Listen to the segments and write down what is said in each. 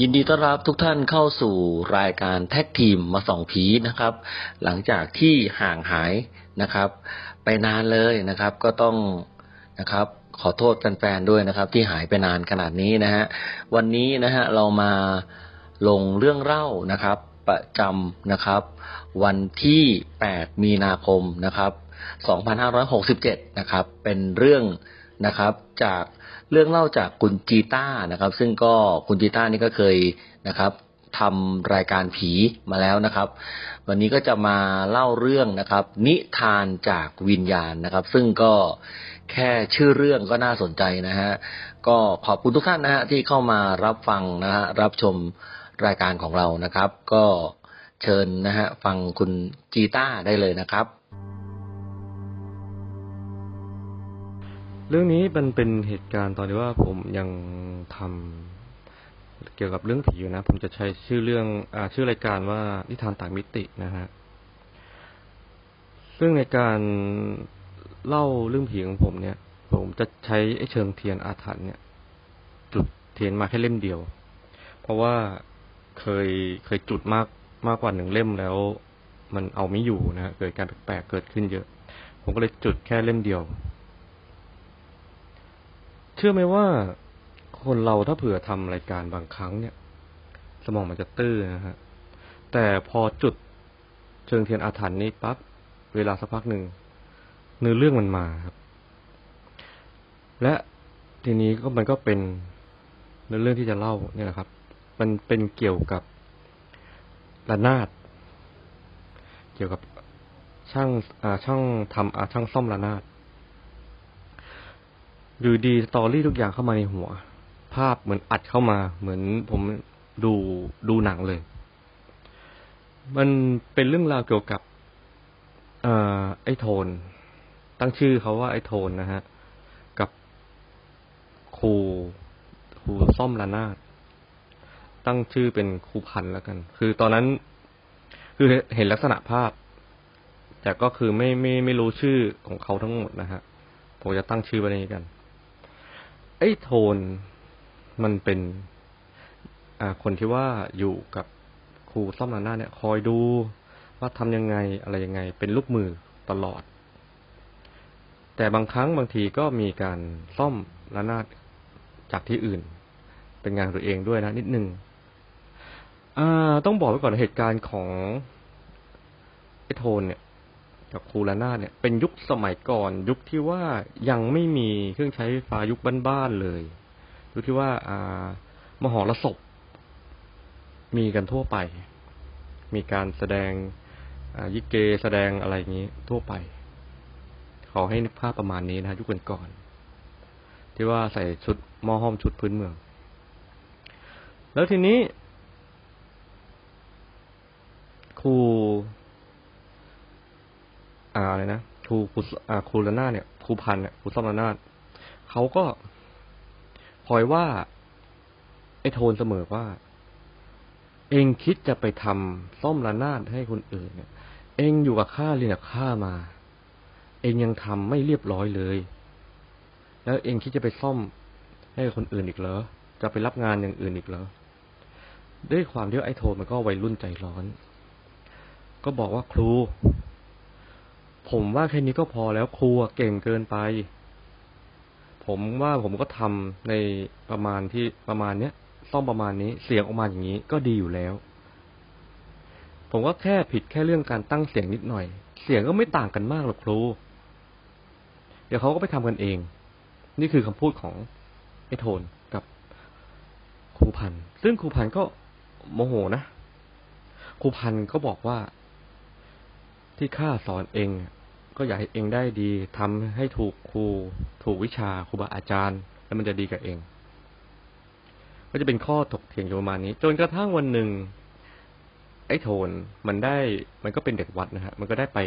ยินดีต้อนรับทุกท่านเข้าสู่รายการแท็กทีมมาส่องผีนะครับ หลังจากที่ห่างหายนะครับ ไปนานเลยนะครับ ก็ต้องนะครับ ขอโทษแฟนๆด้วยนะครับ ที่หายไปนานขนาดนี้นะฮะวันนี้นะฮะเรามาลงเรื่องเล่านะครับ ประจำนะครับ วันที่ 8 มีนาคมนะครับ 2567 นะครับ เป็นเรื่องนะครับจาก เรื่องเล่าจากคุณจีต้านะครับ ซึ่งก็คุณจีต้านี่ก็เคยนะครับทำรายการผีมาแล้วนะครับ วันนี้ก็จะมาเล่าเรื่องนะครับ นิทานจากวิญญาณนะครับ ซึ่งก็แค่ชื่อเรื่องก็น่าสนใจนะฮะก็ขอบคุณทุกท่านนะฮะที่เข้ามารับฟังนะฮะรับชมรายการของเรานะครับ ก็เชิญนะฮะฟังคุณจีต้าได้เลยนะครับ เรื่องนี้มันเป็นเหตุการณ์ตอนที่ว่าผมยังทำเกี่ยวกับเรื่องผีอยู่นะ ผมจะใช้ชื่อเรื่องอ่าชื่อรายการว่านิทานต่างมิตินะฮะ ซึ่งในการเล่าเรื่องผีของผมเนี่ย ผมจะใช้ไอ้เชิงเทียนอาถรรพ์เนี่ย จุดเทียนมาแค่เล่มเดียว เพราะว่าเคยเคยจุดมากมากกว่าหนึ่งเล่มแล้ว มันเอาไม่อยู่นะฮะเกิดการแปลกๆเกิดขึ้นเยอะ ผมก็เลยจุดแค่เล่มเดียว ชื่อไหมว่าคนเราถ้าเผื่อทำรายการบางครั้งเนี่ย สมองมันจะตื้อนะฮะ แต่พอจุดเชิงเทียนอาถรรพ์นี้ปั๊บเวลาสักพักหนึ่งเนื้อเรื่องมันมาครับ และทีนี้ก็มันก็เป็นเนื้อเรื่องที่จะเล่าเนี่ยนะครับ มันเป็นเกี่ยวกับระนาด เกี่ยวกับช่างอ่าช่างทำอ่าช่างซ่อมระนาด อยู่ดีสตอรี่ทุกอย่างเข้ามาในหัว ภาพเหมือนอัดเข้ามา เหมือนผมดูดูหนังเลย มันเป็นเรื่องราวเกี่ยวกับเอ่อไอ้โทน ตั้งชื่อเขาว่าไอ้โทนนะฮะ กับครูครูซ่อมระนาดตั้งชื่อเป็นครูพันแล้วกัน คือตอนนั้น คือเห็นลักษณะภาพ แต่ก็คือไม่ไม่ไม่รู้ชื่อของเขาทั้งหมดนะฮะผมจะตั้งชื่อไว้ในนี้กัน ไอ้โทนมันเป็น อ่า คนที่ว่าอยู่กับครูซ่อมระนาเนี่ย คอยดูว่าทำยังไงอะไรยังไง เป็นลูกมือตลอด แต่บางครั้งบางทีก็มีการซ่อมระนาดจากที่อื่น เป็นงานตัวเองด้วยนะ นิดนึงอ่า ต้องบอกไว้ก่อนเหตุการณ์ของไอ้โทนเนี่ย กับครูระนาดเนี่ย เป็นยุคสมัยก่อน ยุคที่ว่ายังไม่มีเครื่องใช้ไฟฟ้ายุคบ้านๆเลยยุคที่ว่า อ่า มหรสพมีกันทั่วไป มีการแสดงยิเกแสดงอะไรอย่างนี้ทั่วไป ขอให้นึกภาพประมาณนี้นะยุคก่อนๆที่ว่าใส่ชุดมอห้อมชุดพื้นเมือง แล้วทีนี้ครู อะไรนะครูครูอ่าครูระนาเนี่ยครูพันเนี่ยครูซ่อมระนาดเขาก็คอยว่า ไอ้โทนเสมอว่า เองคิดจะไปทำซ่อมระนาดให้คนอื่นเนี่ย เองอยู่กับข้าเรียนกับข้ามา เองยังทำไม่เรียบร้อยเลย แล้วเองคิดจะไปซ่อมให้คนอื่นอีกเหรอ จะไปรับงานอย่างอื่นอีกเหรอ ด้วยความที่ไอ้โทนมันก็วัยรุ่นใจร้อน ก็บอกว่าครู ผมว่าแค่นี้ก็พอแล้วครูเก่งเกินไป ผมว่าผมก็ทำในประมาณที่ประมาณเนี้ยซ่อมประมาณนี้เสียงออกมาอย่างนี้ก็ดีอยู่แล้ว ผมก็แค่ผิดแค่เรื่องการตั้งเสียงนิดหน่อย เสียงก็ไม่ต่างกันมากหรอกครูเดี๋ยวเขาก็ไปทำกันเอง นี่คือคำพูดของไอ้โทนกับครูพันธ์ซึ่งครูพันธ์ก็โมโหนะ ครูพันธ์ก็บอกว่า ที่ข้าสอนเอง ก็อยากให้เองได้ดีทำให้ถูกครู ถูกวิชาครูบาอาจารย์ แล้วมันจะดีกับเอง ก็จะเป็นข้อถกเถียงอยู่ประมาณนี้ จนกระทั่งวันหนึ่งไอ้โทนมันได้มันก็เป็นเด็กวัดนะฮะ มันก็ได้ไป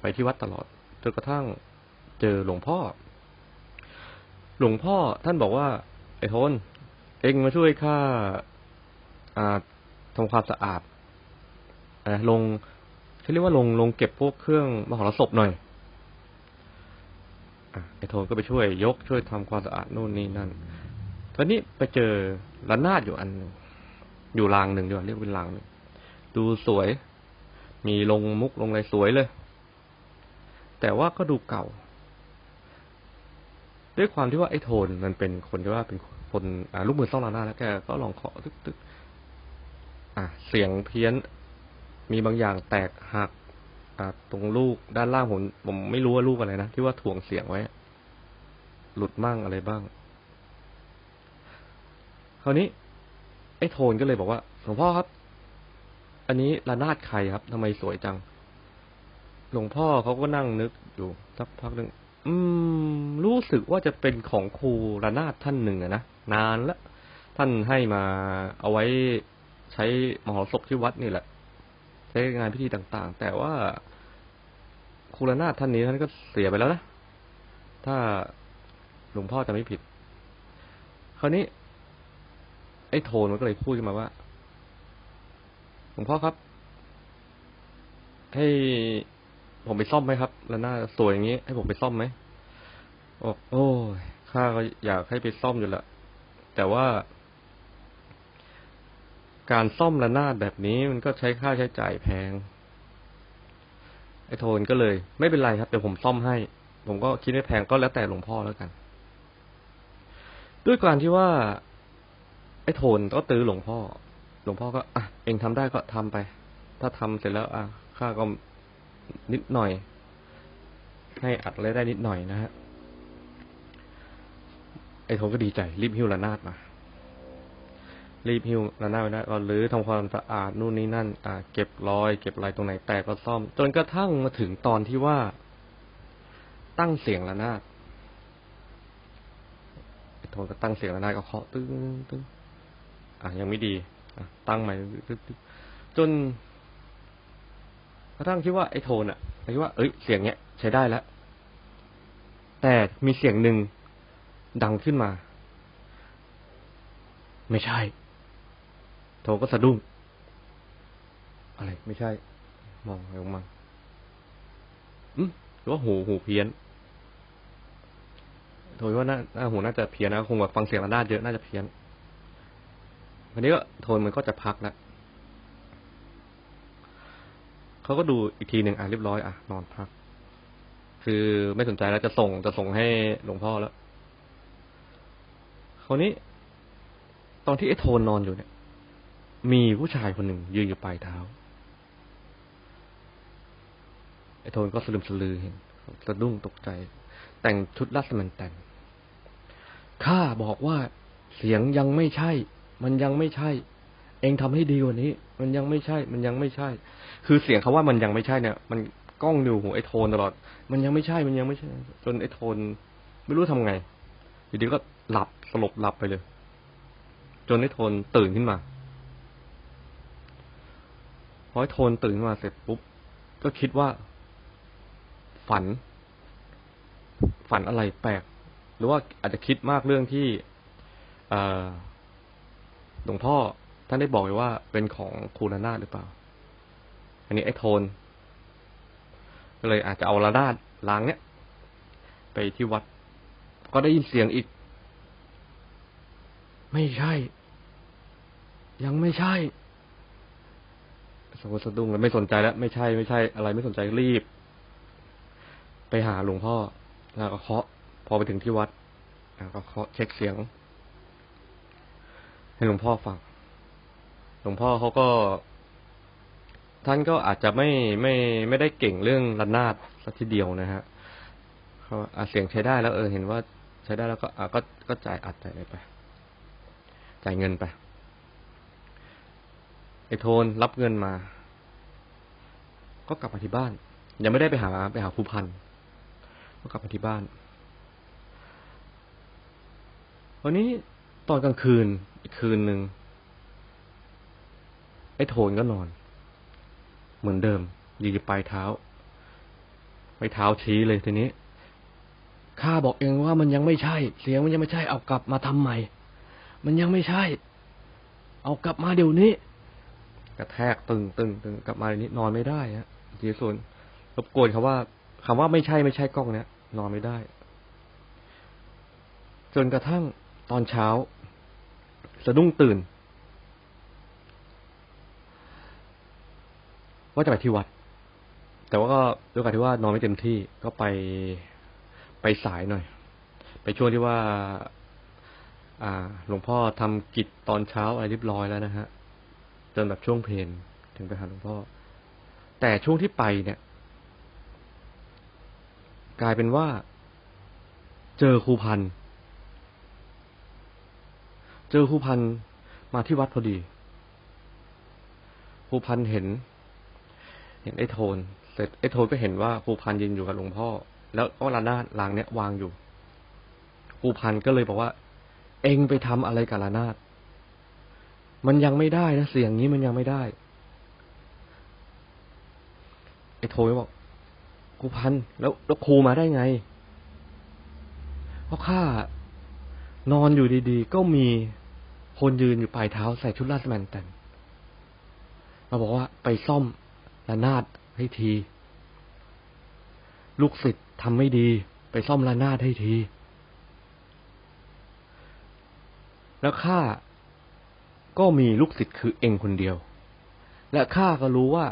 ไปที่วัดตลอดจนกระทั่งเจอหลวงพ่อ หลวงพ่อท่านบอกว่า ไอ้โทนเองมาช่วยข้าอ่าทำความสะอาดอ่าลง เขาเรียกว่าลงลงเก็บพวกเครื่องมหรสพหน่อยอะไอ้โทนก็ไปช่วยยกช่วยทำความสะอาดนู่นนี่นั่น ตอนนี้ไปเจอระนาดอยู่อันหนึงอยู่รางหนึ่งดีกว่าเรียกเป็นรางหนึ่งดูสวย มีลงมุกลงอะไรสวยเลย แต่ว่าก็ดูเก่า ด้วยความที่ว่าไอ้โทนมันเป็นคนที่ว่าเป็นคนลูกมือซ่องลาหน้าแล้วแกก็ลองเคาะตึกตึกอะเสียงเพี้ยน มีบางอย่างแตกหักตรงลูกด้านล่างผมผมไม่รู้ว่าลูกอะไรนะที่ว่าถ่วงเสียงไว้ หลุดมั่งอะไรบ้าง คราวนี้ ไอ้โทนก็เลยบอกว่าหลวงพ่อครับ อันนี้ระนาดใครครับทำไมสวยจัง หลวงพ่อเขาก็นั่งนึกอยู่สักพักหนึ่งอืม รู้สึกว่าจะเป็นของครูระนาดท่านหนึ่งนะนานละท่านให้มาเอาไว้ใช้มหรสพที่วัดนี่แหละ ใช้งานพิธีต่างๆ แต่ว่าครูระนาดท่านนี้ท่านก็เสียไปแล้วนะ ถ้าหลวงพ่อจะไม่ผิด คราวนี้ ไอ้โทนมันก็เลยพูดขึ้นมาว่า หลวงพ่อครับ ให้ผมไปซ่อมไหมครับแล้วหน้าสวยอย่างนี้ ให้ผมไปซ่อมไหมบอกโอ้ยข้าก็อยากให้ไปซ่อมอยู่แหละแต่ว่า การซ่อมระนาดแบบนี้มันก็ใช้ค่าใช้จ่ายแพง ไอ้โทนก็เลย ไม่เป็นไรครับเดี๋ยวผมซ่อมให้ ผมก็คิดไม่แพงก็แล้วแต่หลวงพ่อแล้วกัน ด้วยการที่ว่า ไอ้โทนก็ตื้อหลวงพ่อ หลวงพ่อก็อะเองทำได้ก็ทำไป ถ้าทำเสร็จแล้ว อะข้าก็นิดหน่อย ให้อัดอะไรได้นิดหน่อยนะฮะไอ้โทนก็ดีใจรีบหิ้วระนาดมา รีบหิ้วระนาดไว้ได้ก็รื้อทำความสะอาดนู่นนี่นั่น อ่า เก็บรอย เก็บอะไรตรงไหนแตกก็ซ่อม จนกระทั่งมาถึงตอนที่ว่า ตั้งเสียงระนาดไอโทนก็ตั้งเสียงระนาดก็เคาะตึ้งตึ้งอะยังไม่ดีอะตั้งใหม่ตึ๊ดตึ๊ดจนกระทั่งคิดว่าไอ้โทนอะคิดว่าเอ้ยเสียงเนี้ยใช้ได้แล้วแต่มีเสียงหนึ่งดังขึ้นมา ไม่ใช่ โทนก็สะดุ้ง อะไรไม่ใช่ มองไปมองมาอืมหรือว่าหูหูเพี้ยนโทนว่าน่าน่าหูน่าจะเพี้ยนนะคงแบบฟังเสียงระนาดเยอะน่าจะเพี้ยนวันนี้ก็โทนมันก็จะพักแล้วเขาก็ดูอีกทีหนึ่งอะเรียบร้อยอะนอนพัก คือไม่สนใจแล้วจะส่งจะส่งให้หลวงพ่อแล้วคราวนี้ ตอนที่ไอ้โทนนอนอยู่เนี่ย มีผู้ชายคนหนึ่งยืนอยู่ปลายเท้า ไอ้โทนก็สลืมสลือเห็นสะดุ้งตกใจ แต่งชุดรัสมันแต่งข้าบอกว่าเสียงยังไม่ใช่ มันยังไม่ใช่ เองทำให้ดีกว่านี้ มันยังไม่ใช่ มันยังไม่ใช่ คือเสียงเขาว่ามันยังไม่ใช่เนี่ย มันก้องอยู่หูไอ้โทนตลอด มันยังไม่ใช่ มันยังไม่ใช่ จนไอ้โทน ไม่รู้ทำไงอยู่ดีก็หลับสลบหลับไปเลย จนไอ้โทนตื่นขึ้นมา พอไอ้โทนตื่นมาเสร็จปุ๊บ ก็คิดว่า ฝัน ฝันอะไรแปลก หรือว่าอาจจะคิดมากเรื่องที่เอหลวงพ่อท่านได้บอกไว้ว่าเป็นของครูระนาดหรือเปล่า อันนี้ไอ้โทน ก็เลยอาจจะเอาระนาดล้างเนี้ยไปที่วัด ก็ได้ยินเสียงอีก ไม่ใช่ ยังไม่ใช่ สะดุ้งเลยไม่สนใจแล้วไม่ใช่ไม่ใช่อะไรไม่สนใจรีบ ไปหาหลวงพ่อแล้วก็เคาะ พอไปถึงที่วัดแล้วก็เคาะเช็คเสียง ให้หลวงพ่อฟังหลวงพ่อเขาก็ ท่านก็อาจจะไม่ไม่ไม่ได้เก่งเรื่องระนาดสักทีเดียวนะฮะเขาอาเสียงใช้ได้แล้ว เออ เห็นว่าใช้ได้แล้วก็อะก็ก็จ่ายอัดจ่ายอะไรไป จ่ายเงินไป ไอ้โทนรับเงินมา ก็กลับมาที่บ้าน ยังไม่ได้ไปหาไปหาครูพันก็กลับมาที่บ้าน วันนี้ตอนกลางคืนอีกคืนหนึ่งไอ้โทนก็นอน เหมือนเดิมยืนอยู่ปลายเท้าปลายเท้าชี้เลยทีนี้ข้าบอกเองว่ามันยังไม่ใช่ เสียงมันยังไม่ใช่เอากลับมาทำใหม่ มันยังไม่ใช่ เอากลับมาเดี๋ยวนี้ กระแทกตึงตึงตึงกลับมาเดี๋ยวนี้นอนไม่ได้ฮะทีส่วนรบกวนคำว่าคำว่าไม่ใช่ไม่ใช่กล้องเนี้ยนอนไม่ได้ จนกระทั่งตอนเช้า สะดุ้งตื่น ว่าจะไปที่วัด แต่ว่าก็ด้วยการที่ว่านอนไม่เต็มที่ก็ไปไปสายหน่อย ไปช่วงที่ว่า อ่า หลวงพ่อทำกิจตอนเช้าอะไรเรียบร้อยแล้วนะฮะ จนแบบช่วงเพลนถึงไปหาหลวงพ่อ แต่ช่วงที่ไปเนี่ย กลายเป็นว่า เจอครูพัน เจอครูพันมาที่วัดพอดีครูพันเห็น เห็นไอ้โทน เสร็จไอ้โทนก็เห็นว่าครูพันยืนอยู่กับหลวงพ่อ แล้วก็ระนาดรางเนี้ยวางอยู่ครูพันก็เลยบอกว่า เองไปทำอะไรกับระนาด มันยังไม่ได้นะเสียงนี้มันยังไม่ได้ ไอ้โทนก็บอกครูพันแล้วแล้วครูมาได้ไง เพราะข้านอนอยู่ดีๆ ก็มีคนยืนอยู่ปลายเท้าใส่ชุดราชแมนแตนมาบอกว่าไปซ่อมระนาดให้ที ลูกศิษย์ทำไม่ดี ไปซ่อมระนาดให้ที แล้วข้า ก็มีลูกศิษย์คือเองคนเดียว และข้าก็รู้ว่า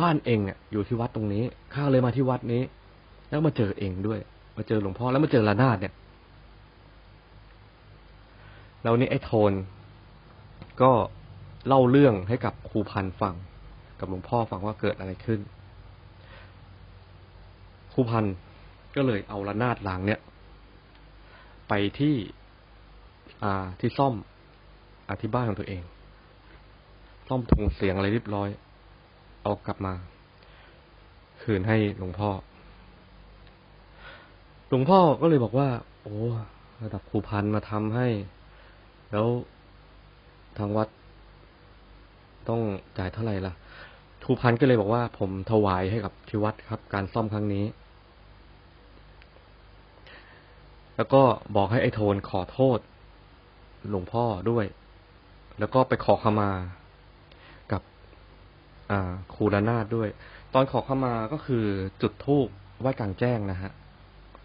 บ้านเองอะอยู่ที่วัดตรงนี้ข้าเลยมาที่วัดนี้ แล้วมาเจอเองด้วย มาเจอหลวงพ่อแล้วมาเจอระนาดเนี่ยแล้วนี่ไอ้โทน ก็เล่าเรื่องให้กับครูพันฟัง กับหลวงพ่อฟังว่าเกิดอะไรขึ้นครูพันก็เลยเอาระนาดหลังเนี่ย ไปที่ อ่าที่ซ่อม อาที่บ้านของตัวเองซ่อมถุงเสียงอะไรเรียบร้อย เอากลับมา คืนให้หลวงพ่อ หลวงพ่อก็เลยบอกว่า โอ้ระดับครูพันมาทำให้ แล้วทางวัด ต้องจ่ายเท่าไหร่ล่ะครูพันก็เลยบอกว่า ผมถวายให้กับที่วัดครับ การซ่อมครั้งนี้ แล้วก็บอกให้ไอ้โทนขอโทษ หลวงพ่อด้วย แล้วก็ไปขอขมากับอ่าครูระนาดด้วย ตอนขอขมาก็คือจุดธูปไหว้กลางแจ้งนะฮะ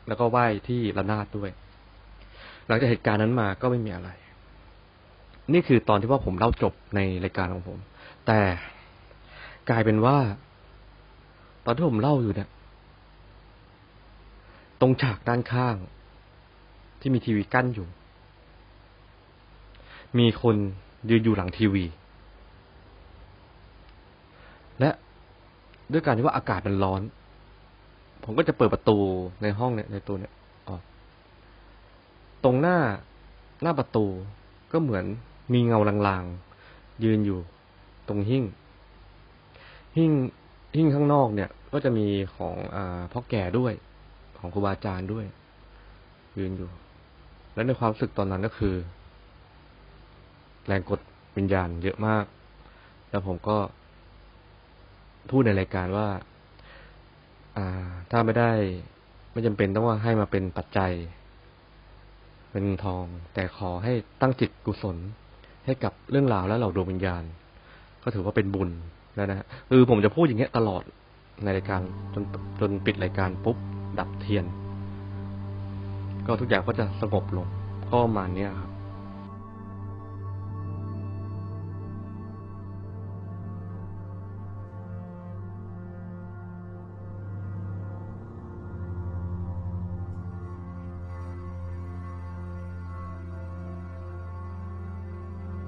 แล้วก็ไหว้ที่ระนาดด้วย หลังจากเหตุการณ์นั้นมาก็ไม่มีอะไร นี่คือตอนที่ว่าผมเล่าจบในรายการของผม แต่กลายเป็นว่า ตอนที่ผมเล่าอยู่เนี่ยตรงฉากด้านข้าง ที่มีทีวีกั้นอยู่ มีคน ยืนอยู่หลังทีวี และด้วยการที่ว่าอากาศมันร้อน ผมก็จะเปิดประตูในห้องเนี่ยในตัวเนี่ยออกตรงหน้าหน้าประตูก็เหมือนมีเงาลางๆ ยืนอยู่ตรงหิ้งหิ้งหิ้งข้างนอกเนี่ย ก็จะมีของอพ่อแก่ด้วย ของครูบาอาจารย์ด้วย ยืนอยู่ และในความรู้สึกตอนนั้นก็คือ แรงกดวิญญาณเยอะมาก แล้วผมก็พูดในรายการว่า อ่า ถ้าไม่ได้ ไม่จำเป็นต้องว่าให้มาเป็นปัจจัย เป็นทอง แต่ขอให้ตั้งจิตกุศล ให้กับเรื่องราวและเหล่าดวงวิญญาณ ก็ถือว่าเป็นบุญแล้วนะคือผมจะพูดอย่างเงี้ยตลอดในรายการจนจนปิดรายการปุ๊บดับเทียน ก็ทุกอย่างก็จะสงบลงก็ประมาณเนี้ยครับ